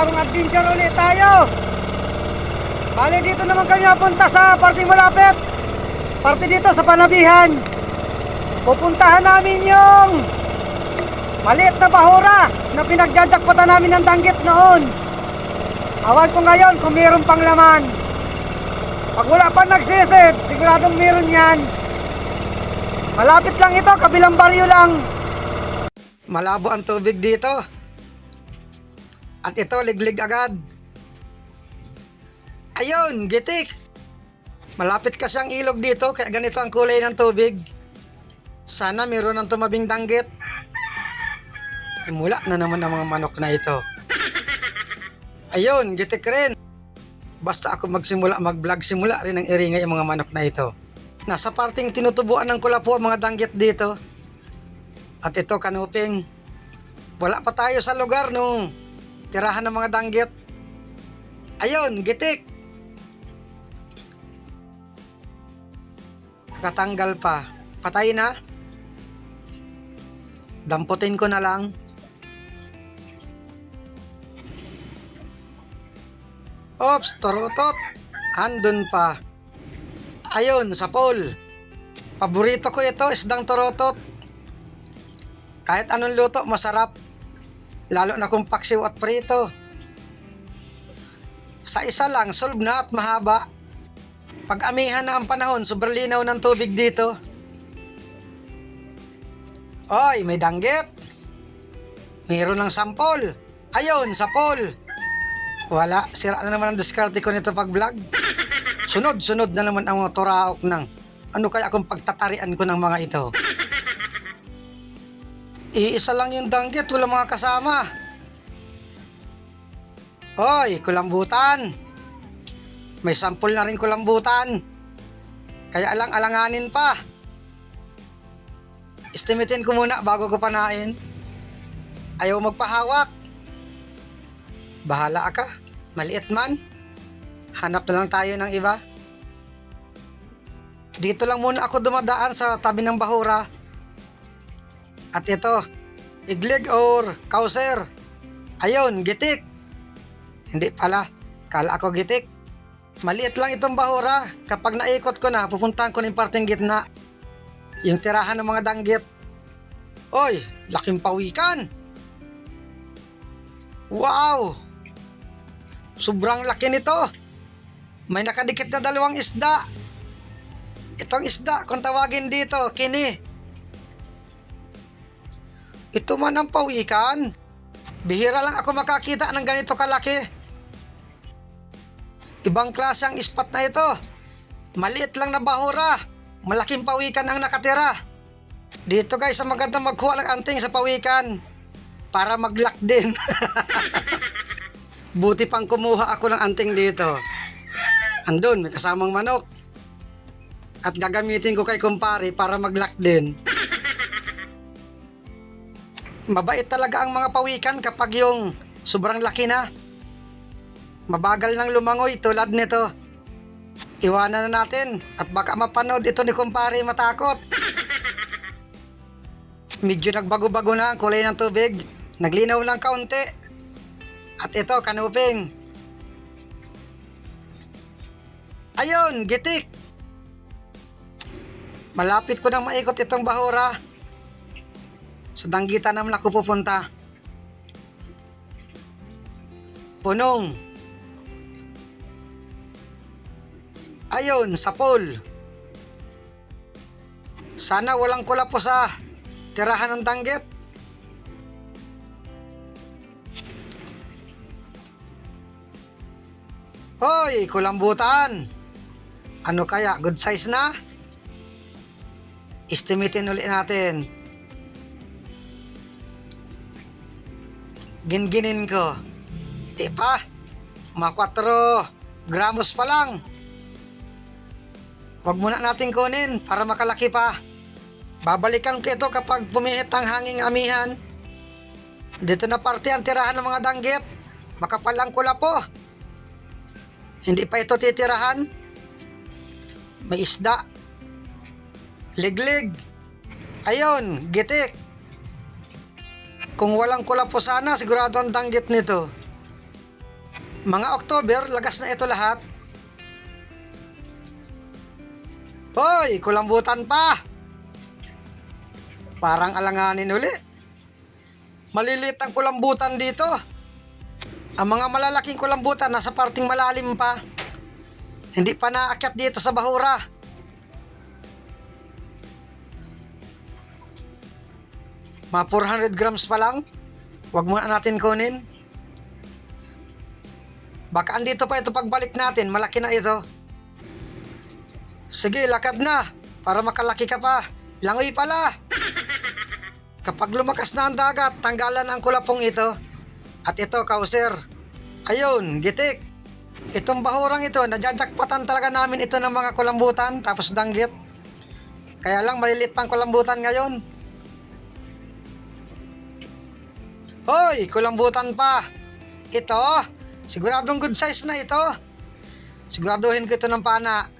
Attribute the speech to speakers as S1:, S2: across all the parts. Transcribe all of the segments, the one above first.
S1: panibagong adventure ulit tayo. Bali dito naman kami napunta sa parting malapit. Parte dito sa Panabihan. Pupuntahan namin yung maliit na bahura na pinagjajakpatan namin ng danggit noon. Awan ko ngayon kung mayroon pang laman. Pag wala pa nagsisid, siguradong mayroon yan. Malapit lang ito, kabilang baryo lang. Malabo ang tubig dito. At ito, liglig agad. Ayun, gitik. Malapit kasi ang ilog dito, kaya ganito ang kulay ng tubig. Sana meron ng tumabing danggit. Mula na naman ang mga manok na ito. Ayun, gitik rin. Basta ako magsimula mag-vlog, simula rin ang iringay ang mga manok na ito. Nasa parting tinutubuan ng kulapo ang mga danggit dito. At ito, kanuping. Wala pa tayo sa lugar nung tirahan ng mga danggit. Ayun, gitik. Katanggal pa. Patay na. Damputin ko na lang. Ops, torotot. Andun pa. Ayun, sa pool. Paborito ko ito, isdang torotot. Kahit anong luto, masarap. Lalo na kung paksiw at prito. Sa isa lang, solve na at mahaba. Pag amihan na ang panahon, sobrang linaw ng tubig dito. Oy, may danggit. Mayroon ng sampol. Ayun, sa pool. Wala, sira na naman ang diskarte ko nito pag vlog. Sunod, sunod na naman ang mga turaok ng ano kaya kung pagtatarian ko ng mga ito. Iisa lang yung danggit, wala mga kasama. Hoy, kulambutan. May sampol na rin kulambutan. Kaya lang alanganin pa. Estimatein ko muna bago ko panain. Ayaw magpahawak. Bahala ka. Maliit man. Hanap na lang tayo ng iba. Dito lang muna ako dumadaan sa tabi ng bahura. At ito, iglig or kauser. Ayun, gitik. Hindi pala, kala ako gitik. Maliit lang itong bahura. Kapag naikot ko na, pupuntahan ko ng parteng gitna. Yung tirahan ng mga danggit. Oy, laking pawikan. Wow! Sobrang laki nito. May nakadikit na dalawang isda. Itong isda, kung tawagin dito, kini. Ito man ang pawikan. Bihira lang ako makakita ng ganito kalaki. Ibang klase ang ispat na ito. Maliit lang na bahura. Malaking pawikan ang nakatira. Dito guys, ang maganda magkuha ng anting sa pawikan. Para maglak din. Buti pang kumuha ako ng anting dito. Andun, may kasamang manok. At gagamitin ko kay kumpare para maglak din. Mabait talaga ang mga pawikan kapag yung sobrang laki na. Mabagal nang lumangoy tulad nito. Iwanan na natin at baka mapanood ito ni kumpare matakot. Medyo nagbago-bago na ang kulay ng tubig. Naglinaw lang kaunti. At ito, kanuping. Ayun, gitik. Malapit ko nang maikot itong bahura. Sa danggitan naman ako pupunta. Punong. Ayun, sa pool. Sana walang kula po sa tirahan ng danggit. Hoy, kulambutan. Ano kaya, good size na? Estimatein ulit natin. Ginginin ko. Di pa. 4 gramos pa lang. Huwag muna natin kunin para makalaki pa. Babalikan ko ito kapag pumihit ang hanging amihan. Dito na parte ang tirahan ng mga danggit. Makapalang kula po. Hindi pa ito titirahan. May isda. Liglig. Ayun, gitik. Kung walang kula po sana, sigurado ang danggit nito. Mga October, lagas na ito lahat. Hoy, kulambutan pa! Parang alanganin uli. Malilit ang kulambutan dito. Ang mga malalaking kulambutan nasa parting malalim pa. Hindi pa naakyat dito sa bahura. Mga 400 grams pa lang. Huwag muna natin kunin. Baka andito pa ito pagbalik natin. Malaki na ito. Sige, lakad na. Para makalaki ka pa. Langoy pala. Kapag lumakas na ang dagat, tanggalan ang kulapong ito. At ito, kauser. Ayun, gitik. Itong bahurang ito, nadyajakpatan talaga namin ito ng mga kulambutan, tapos danggit. Kaya lang maliliit pang kulambutan ngayon. Hoy, kulambutan pa. Ito, siguradong good size na ito. Siguraduhin ko ito ng pana.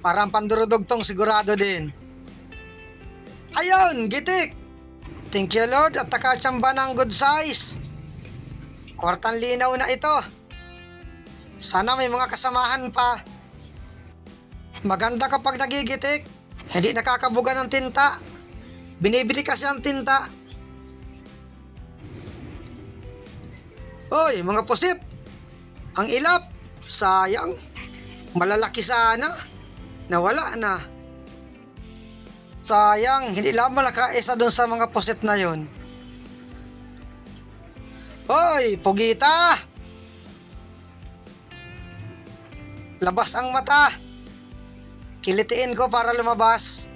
S1: Parang pandurudugtong sigurado din. Ayun, gitik. Thank you Lord at nakachamba ng good size. Kwartang linaw na ito. Sana may mga kasamahan pa. Maganda kapag nagigitik. Hindi nakakabuga ng tinta. Binibili kasi ang tinta. Hoy, mga pusit. Ang ilap. Sayang. Malalaki sana. Nawala na. Sayang, hindi lamang nakaisa doon sa mga pusit na yon. Hoy, Pugita! Labas ang mata. Kilitiin ko para lumabas.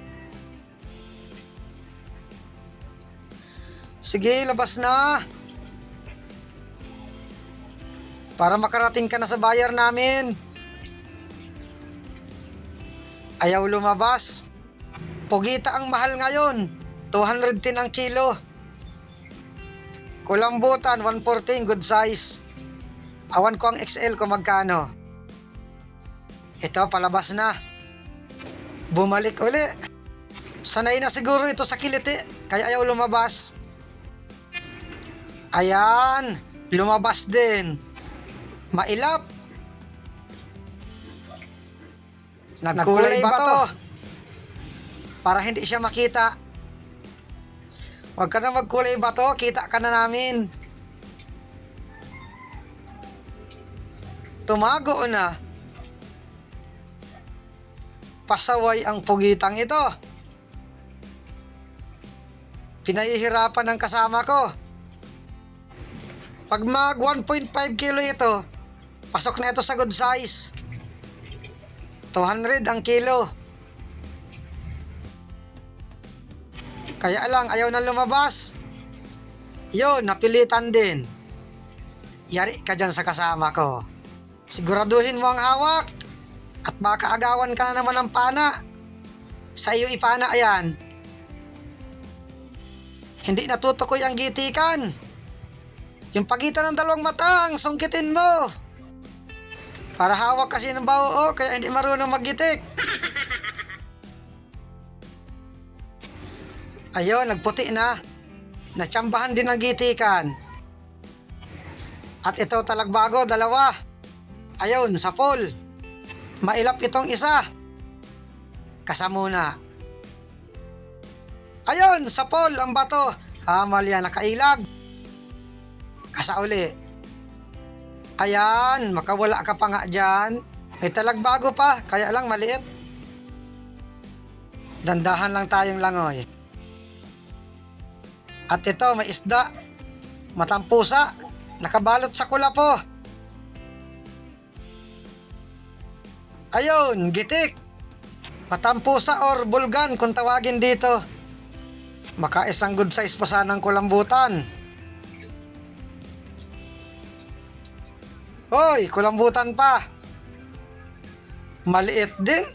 S1: Sige, labas na. Para makarating ka na sa bayar namin. Ayaw lumabas. Pugita ang mahal ngayon. 210 ang kilo. Kulambutan, 114, good size. Awan ko ang XL kung magkano. Ito, palabas na. Bumalik uli. Sanay na siguro ito sa kiliti, kaya ayaw lumabas. Ayan, lumabas din. Mailap. Nagkulay ba to? Para hindi siya makita. Huwag ka na magkulay ba to? Kita ka na namin. Tumago na. Pasaway ang pugitang ito. Pinahihirapan ng kasama ko. Pag mag 1.5 kilo ito, pasok na ito sa good size. 200 ang kilo. Kaya lang, ayaw na lumabas. Yun, napilitan din. Yari ka dyan sa kasama ko. Siguraduhin mo ang hawak. At baka agawan ka na naman ng pana. Sa iyo ipana ayan. Hindi natutukoy ang gitikan. Yung pagitan ng dalawang mata, ang sungkitin mo. Para hawak kasi ng bao, kaya hindi marunong maggitik. Ayun, nagputi na. Natsambahan din ang gitikan. At ito talagbago, dalawa. Ayun, sa pool. Mailap itong isa. Kasamuna. Ayun, sa pool, ang bato. Hamal yan, nakailag. Kasauli. Ayan, makawala ka pa nga dyan. May talagbago pa, kaya lang maliit. Dandahan lang tayong langoy. At ito, may isda. Matampusa. Nakabalot sa kulapo. Ayun, gitik. Matampusa or bulgan kung tawagin dito. Makaisang good size pa sanang kulambutan. Hoy, kulambutan pa. Maliit din.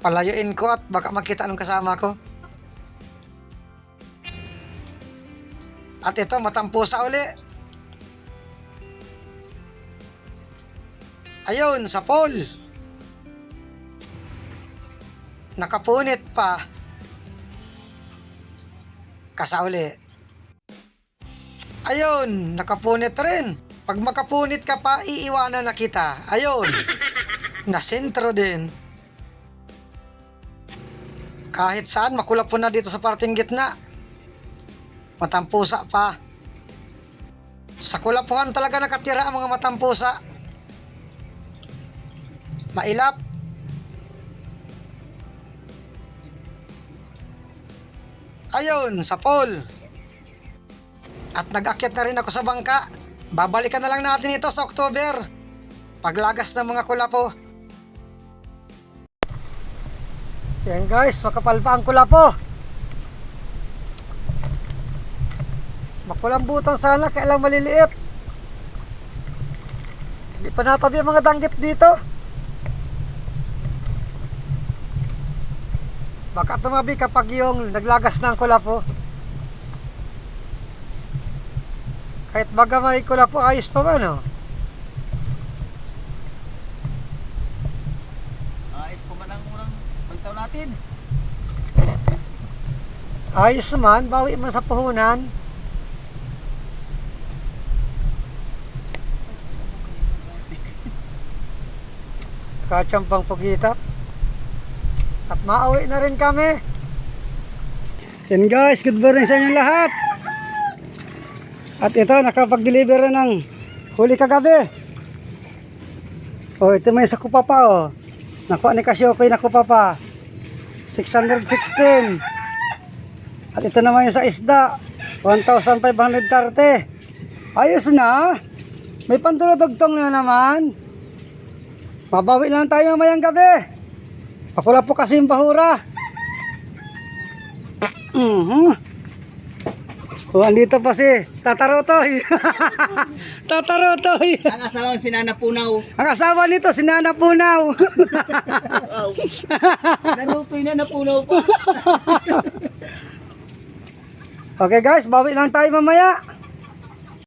S1: Palayuin ko at baka makita ng kasama ko. At ito, matampusa uli. Ayun, sa pole. Nakapunit pa. Kasauli. Ayun, nakapunit rin. Pag makapunit ka pa, iiwanan na kita. Ayun. Nasentro din. Kahit saan, makulap po na dito sa parting gitna. Matampusa pa. Sa kulapuhan talaga nakatira ang mga matampusa. Mailap. Ayun, sa pool. At nag-akyat na rin ako sa bangka. Babalikan na lang natin ito sa October. Paglagas ng mga kulapo. Yan guys, makapal pa ang kulapo. Makulambutan sana, kailang maliliit. Hindi pa natabi ang mga danggit dito. Baka tumabi kapag yung naglagas na ang kulapo. Kahit baga may kulapo, ayos pa man oh.
S2: Ayos pa man ang unang palitaw natin.
S1: Ayos man, bawi man sa puhunan. Kachampang pugita. At mauwi na rin kami. Yan guys, good morning sa inyong lahat. At ito, nakapag-deliver na ng huli kagabi. Oh, ito may sakupa pa oh. Nakuha ni Kasyokoy nakupa pa. 616. At ito naman yung sa isda, 1,530. Ayos na. May pandulodogtong na naman. Mabawi lang tayo mamayang gabi. Pakula po kasi yung bahura. Mhm. Oh, andito pa si Tatarotoy. Tatarotoy.
S2: Ang asawang sinana punaw.
S1: Ang asawa nito, si Nana Punaw.
S2: Nalutoy na napunaw pa.
S1: okay guys, bawi lang tayo mamaya.